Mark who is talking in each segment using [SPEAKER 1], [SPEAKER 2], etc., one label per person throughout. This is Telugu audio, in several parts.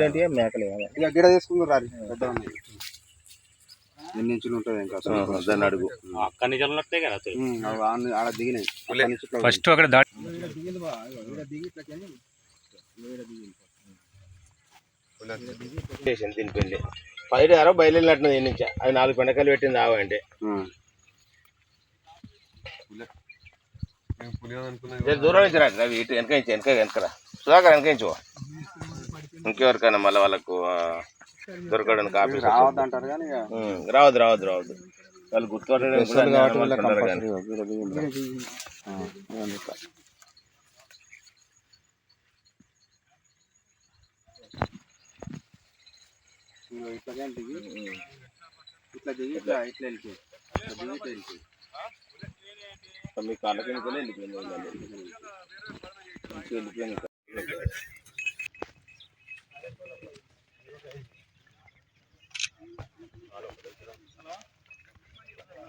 [SPEAKER 1] ఇలాంటివి మేకలు
[SPEAKER 2] ఇక గిడ తీసుకుందరు రారి. పెద్ద ఉన్నాయి. ఎన్ని ఇంచులు ఉంటుంది ఇంకా? అసలు?
[SPEAKER 1] దాన్ని అడుగు.
[SPEAKER 3] అక్కడి నుంచి ఉన్నట్టే కదా
[SPEAKER 2] ఇట్లా
[SPEAKER 4] ఫస్ట్
[SPEAKER 1] చేసింది దీని పైరు నుంచి. అది నాలుగు పెండకాయలు పెట్టింది ఆవు అంటే దూరం నుంచి రా రవి ఇటు వెనక వెనక వెనకరా సుధాకర్ వెనక. ఇంకెవరికైనా మళ్ళీ వాళ్ళకు దొరకడానికి ఆఫీస్
[SPEAKER 2] రావద్దంటారు కానీ
[SPEAKER 1] రావద్దు రావద్దు రావద్దు. వాళ్ళు గుర్తుపట్టడానికి కూడా
[SPEAKER 2] స్పెషల్ కాబట్టి
[SPEAKER 1] అనుమానాలు
[SPEAKER 2] వీళ్ళకి
[SPEAKER 1] ఉంటారు కానీ.
[SPEAKER 2] కంపల్సరీ గిడ దిగింది. ఆ, అందుకే. ఇగో ఇట్లా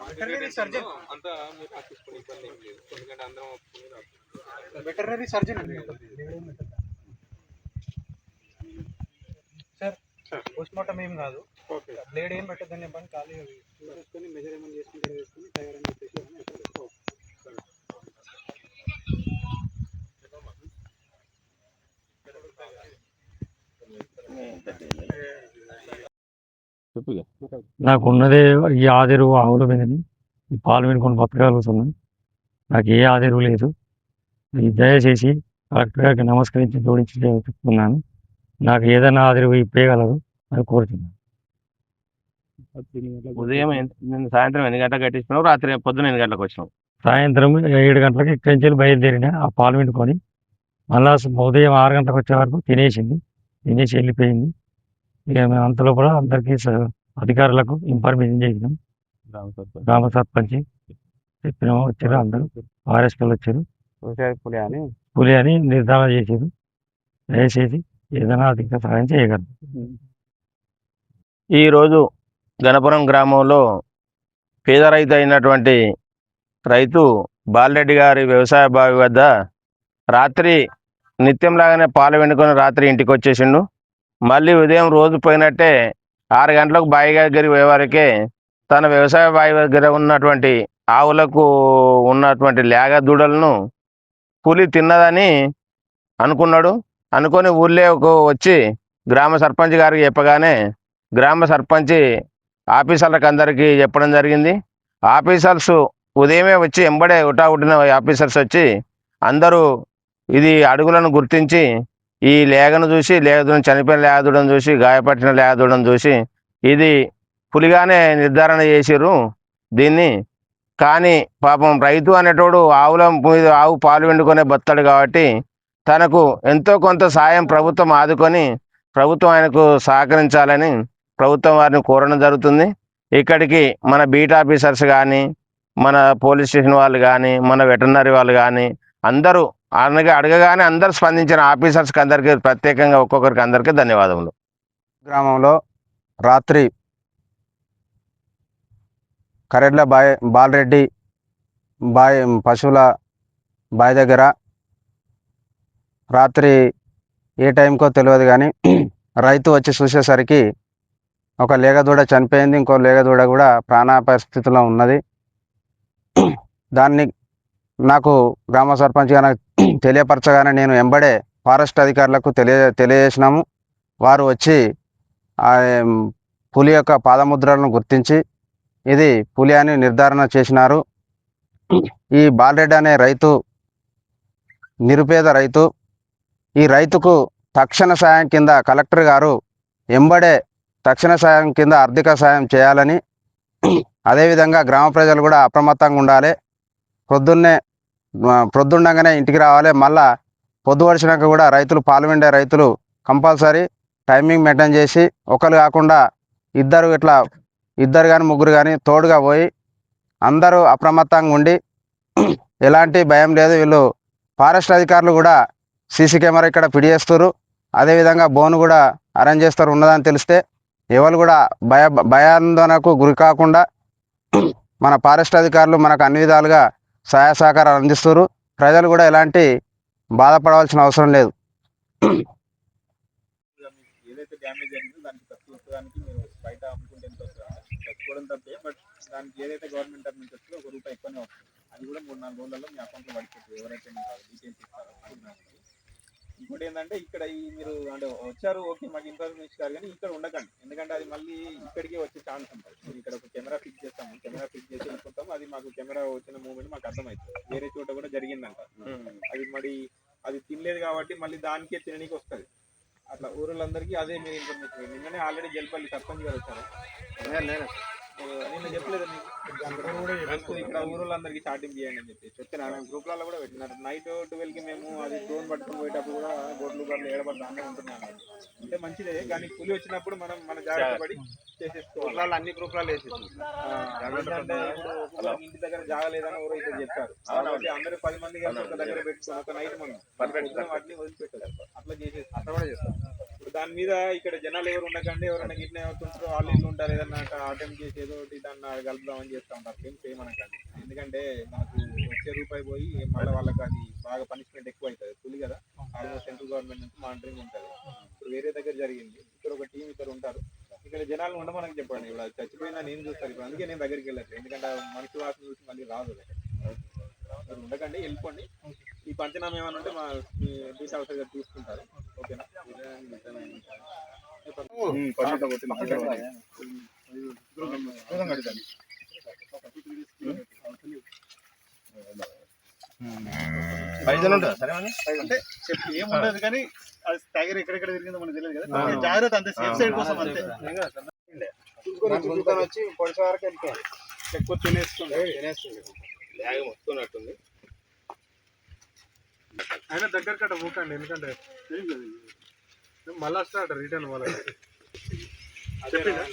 [SPEAKER 2] వెటర్నరీ సర్జన్
[SPEAKER 5] పోస్ట్ మార్టం ఏం కాదు. బ్లేడ్ ఏం పెట్టద్దని చెప్పండి ఖాళీ చూసుకొని మెజర్మెంట్ చేసుకుంటే వేసుకొని టైర్ అని చెప్పేసి అని చెప్పారు.
[SPEAKER 4] నాకు ఉన్నదే ఈ ఆదిరువు ఆవుల మీదని ఈ పాలు వినుకొని బతకగలుగుతున్నాను నాకు ఏ ఆదిరువు లేదు. ఈ దయచేసి కలెక్టర్ గారికి నమస్కరించి జోడించి చెప్తున్నాను. నాకు ఏదైనా ఆదిరువు ఇప్పేయగలరు అని కోరుతున్నాను.
[SPEAKER 1] ఉదయం సాయంత్రం ఎన్ని గంటలకు కట్టించినావు రాత్రి పొద్దున ఎన్ని గంటలకు వచ్చినావు?
[SPEAKER 4] సాయంత్రం ఏడు గంటలకు ఇక్కడి నుంచి బయలుదేరిన ఆ పాలు వినుకొని మళ్ళా ఉదయం ఆరు గంటలకు వచ్చే వరకు తినేసింది. తినేసి వెళ్ళిపోయింది. ఇక మేము అంతలో కూడా అందరికీ స- అధికారులకు ఇన్ఫర్మేషన్ చేసినాం. గ్రామ సర్పంచ్. చెప్పినాము వచ్చారు అందరూ. ఫారెస్టర్లు వచ్చారు.
[SPEAKER 2] పులి అని?
[SPEAKER 4] పులి అని నిర్ధారణ చేశారు. దయచేసి ఏదైనా అధిక సహాయం చేయగలరు.
[SPEAKER 1] ఈరోజు గణపురం గ్రామంలో పేద రైతు అయినటువంటి రైతు బాలరెడ్డి గారి వ్యవసాయ బావి వద్ద రాత్రి నిత్యంలాగానే పాలు వెండుకొని రాత్రి ఇంటికి వచ్చేసిండు. మళ్ళీ ఉదయం రోజు పోయినట్టే ఆరు గంటలకు బావి దగ్గరికి పోయేవారికే తన వ్యవసాయ బావి దగ్గర ఉన్నటువంటి ఆవులకు ఉన్నటువంటి లేగ దూడలను పులి తిన్నదని అనుకున్నాడు. అనుకొని ఊళ్ళోకి వచ్చి గ్రామ సర్పంచ్ గారికి చెప్పగానే గ్రామ సర్పంచ్ ఆఫీసర్లకు అందరికీ చెప్పడం జరిగింది. ఆఫీసర్స్ ఉదయమే వచ్చి ఎంబడే ఉటావుటిన ఆఫీసర్స్ వచ్చి అందరూ ఇది అడుగులను గుర్తించి ఈ లేగను చూసి లేగదులను చనిపోయిన లేదుడని చూసి గాయపట్టిన లేదుడని చూసి ఇది పులిగానే నిర్ధారణ చేసిర్రు. దీన్ని కానీ పాపం రైతు అనేటోడు ఆవుల మీద ఆవు పాలు వెండుకొనే బత్తాడు కాబట్టి తనకు ఎంతో కొంత సాయం ప్రభుత్వం ఆదుకొని ప్రభుత్వం ఆయనకు సహకరించాలని ప్రభుత్వం వారిని కోరడం జరుగుతుంది. ఇక్కడికి మన బీట్ ఆఫీసర్స్ కానీ మన పోలీస్ స్టేషన్ వాళ్ళు కానీ మన వెటర్నరీ వాళ్ళు కానీ అందరూ అనగా అడగగానే అందరు స్పందించిన ఆఫీసర్స్కి అందరికీ ప్రత్యేకంగా ఒక్కొక్కరికి అందరికీ ధన్యవాదములు.
[SPEAKER 2] గ్రామంలో రాత్రి కరెడ్ల బాయ్ బాలరెడ్డి బాయ్ పశువుల బాయ్ దగ్గర రాత్రి ఏ టైంకో తెలియదు కానీ రైతు వచ్చి చూసేసరికి ఒక లేగదూడ చనిపోయింది ఇంకో లేగదూడ కూడా ప్రాణాపాయ స్థితిలో ఉన్నది. దాన్ని నాకు గ్రామ సర్పంచ్ నాకు తెలియపరచగానే నేను ఎంబడే ఫారెస్ట్ అధికారులకు తెలియ తెలియజేసినాము. వారు వచ్చి ఆ పులి యొక్క పాదముద్రలను గుర్తించి ఇది పులి అని నిర్ధారణ చేసినారు. ఈ బాలరెడ్డి అనే రైతు నిరుపేద రైతు ఈ రైతుకు తక్షణ సాయం కింద కలెక్టర్ గారు ఎంబడే తక్షణ సాయం కింద ఆర్థిక సాయం చేయాలని అదేవిధంగా గ్రామ ప్రజలు కూడా అప్రమత్తంగా ఉండాలి. పొద్దున్నే ప్రొద్దుండగానే ఇంటికి రావాలి. మళ్ళా పొద్దు వడిచినాక కూడా రైతులు పాల్గొండే రైతులు కంపల్సరీ టైమింగ్ మెయింటైన్ చేసి ఒకరు కాకుండా ఇద్దరు ఇట్లా ఇద్దరు కానీ ముగ్గురు కానీ తోడుగా పోయి అందరూ అప్రమత్తంగా ఉండి ఎలాంటి భయం లేదు. వీళ్ళు ఫారెస్ట్ అధికారులు కూడా సీసీ కెమెరా ఇక్కడ ఫిట్ చేస్తారు అదేవిధంగా బోన్ కూడా అరేంజ్ చేస్తారు ఉన్నదని తెలిస్తే ఎవరు కూడా భయ భయాందోళనకు గురి కాకుండా మన ఫారెస్ట్ అధికారులు మనకు అన్ని విధాలుగా సహాయ సహకారాలు అందిస్తారు ప్రజలు కూడా ఎలాంటి బాధపడవలసిన అవసరం లేదు.
[SPEAKER 3] ఏదైతే డ్యామేజ్ దానికి మీరు బయట దానికి ఏదైతే గవర్నమెంట్ తరఫు నుంచి ఒక రూపాయి ఎక్కువనే వస్తుంది. అది కూడా మూడు నాలుగు రోజులలో మీ అకౌంట్లో పడిపోతుంది. ఎవరైతే డీటెయిల్స్ ఇంకోటి ఏంటంటే ఇక్కడ ఈ మీరు అంటే వచ్చారు ఓకే మాకు ఇన్ఫర్మేషన్ ఇచ్చారు కానీ ఇక్కడ ఉండకండి. ఎందుకంటే అది మళ్ళీ ఇక్కడికే వచ్చే ఛాన్స్ ఉంటుంది. ఇక్కడ ఒక కెమెరా ఫిక్స్ చేస్తాము కెమెరా ఫిక్స్ చేసి వెళ్ళిపోతాము అది మాకు కెమెరా వచ్చిన మూమెంట్ మాకు అర్థమవుతుంది. వేరే చోట కూడా జరిగిందంట. అది మరి అది తినలేదు కాబట్టి మళ్ళీ దానికే తిననీకి వస్తుంది. అట్లా ఊరులందరికీ అదే మీరు ఇన్ఫర్మేషన్. నిన్ననే ఆల్రెడీ జల్పల్లి సర్పంచ్ గారు వచ్చారు. ఓ, నిన్న చెప్పలేదు ఇక్కడ ఊరులందరికీ చాటింగ్ చేయండి అని చెప్పి చెప్తే మేము గ్రూప్లలో కూడా పెట్టినారు. నైట్ ట్వెల్వ్కి మేము అది డ్రోన్ పట్టుకొని పోయేటప్పుడు కూడా గొడ్లు గొడ్లు ఏడబడి దాంట్లో ఉంటున్నాం అంటే మంచిదే కానీ పులి వచ్చినప్పుడు మనం మన జాగ్రత్త పడి చేసేసుకోవాలి. అన్ని గ్రూప్లలో వేసేసి. ఎందుకంటే ఇప్పుడు ఇంటి దగ్గర జాగలేదని ఎవరో ఇక్కడ చెప్పారు. కాబట్టి అందరూ పది మంది కలిసి ఒక దగ్గర పెట్టుకొని ఒక నైట్ మనం వాటిని వదిలిపెట్టారు. అట్లా చేసేసి. అట్లా కూడా చేస్తాం దాని మీద ఇక్కడ జనాలు ఎవరు ఉండకండి ఎవరైనా గిట్ల అవుతుంటారో వాళ్ళు ఇల్లు ఉంటారు ఏదన్నా అటెంప్ట్ చేసి ఏదో ఒకటి దాన్ని కలుపుదామని చేస్తూ ఉంటారు. ఏం చేయమనకండి. ఎందుకంటే మనకు వచ్చే రూపాయి పోయి మళ్ళీ వాళ్ళకి అది బాగా పనిష్మెంట్ ఎక్కువ అవుతుంది పులి కదా. ఆల్మోస్ట్ సెంట్రల్ గవర్నమెంట్ నుంచి మానిటరింగ్ ఉంటుంది. ఇప్పుడు వేరే దగ్గర జరిగింది. ఇక్కడ ఒక టీం ఇక్కడ ఉంటారు. ఇక్కడ జనాలు ఉండమని చెప్పండి. ఇప్పుడు అది చచ్చిపోయిందా నేను చూస్తాను. ఇప్పుడు అందుకే నేను దగ్గరికి వెళ్ళట్లేదు. ఎందుకంటే మనిషి వాసన చూసి మళ్ళీ రాదు. ఉండకండి వెళ్ళిపోండి. ఈ పంచనామా ఏమైనా ఉంటే మా మీ డీట్ ఆఫీసర్ గారు చూసుకుంటారు ఓకేనా?
[SPEAKER 6] అంటే చెప్పి ఏం ఉండదు కానీ అది టైగర్ ఎక్కడెక్కడ తిరిగిందో మనకు తెలియదు కదా. జాగ్రత్త అంతే సేఫ్ సైడ్ కోసం అంతే.
[SPEAKER 5] వచ్చి పొడిచే వరకు వెళ్ళిపోయారు
[SPEAKER 3] ఎక్కువ తినేస్తుంది.
[SPEAKER 1] బ్యాగ్ మొత్తున్నట్టుంది
[SPEAKER 5] అయినా దగ్గర కట్ట పోకండి ఎందుకంటే మళ్ళా స్టార్ట్ రిటర్న్ వాళ్ళకి
[SPEAKER 3] చెప్పిందా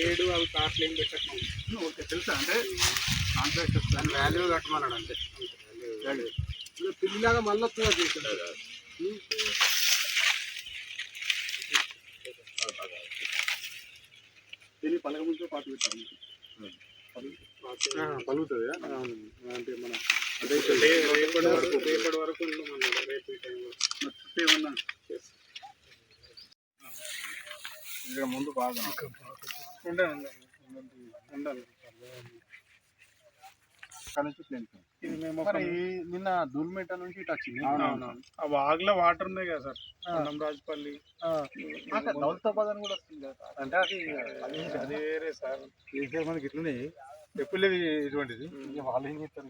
[SPEAKER 3] ఏడు అవి కార్లు ఏం పెట్టకుండా
[SPEAKER 5] ఓకే తెలుసా అంటే? కాంట్రాక్ట్ దాని వాల్యూ కట్టమన్నాడు అంతే. పిల్లిలాగా మళ్ళీ వస్తుందా చేసిండు.
[SPEAKER 6] దీన్ని పలక ముందు పాటు పెట్టాలి.
[SPEAKER 5] పలుకుతుంది? అంటే మన
[SPEAKER 3] రేపటి వరకు రేపటి వరకు ఉండమన్నాడు రేపు ఈ టైంలో
[SPEAKER 6] చుట్టూ ఏమన్నా
[SPEAKER 3] ఇక్కడ ముందు బాగా
[SPEAKER 5] ఉండాలి ఉండాలి
[SPEAKER 6] అక్కడ నుంచి ప్లేన్
[SPEAKER 5] ఇది మేము
[SPEAKER 6] మరి నిన్న దూల్మేట నుంచి ఇటు వచ్చింది.
[SPEAKER 5] ఆ వాగులో వాటర్ ఉన్నాయి కదా సార్? రాజపల్లి
[SPEAKER 6] దౌలతాబాద్ అని కూడా వస్తుంది కదా
[SPEAKER 5] అంటే అది అది వేరే సార్. మనకి ఇట్లనే ఎప్పుడు లేదు ఇటువంటిది.
[SPEAKER 6] వాళ్ళు ఏం చేస్తారు?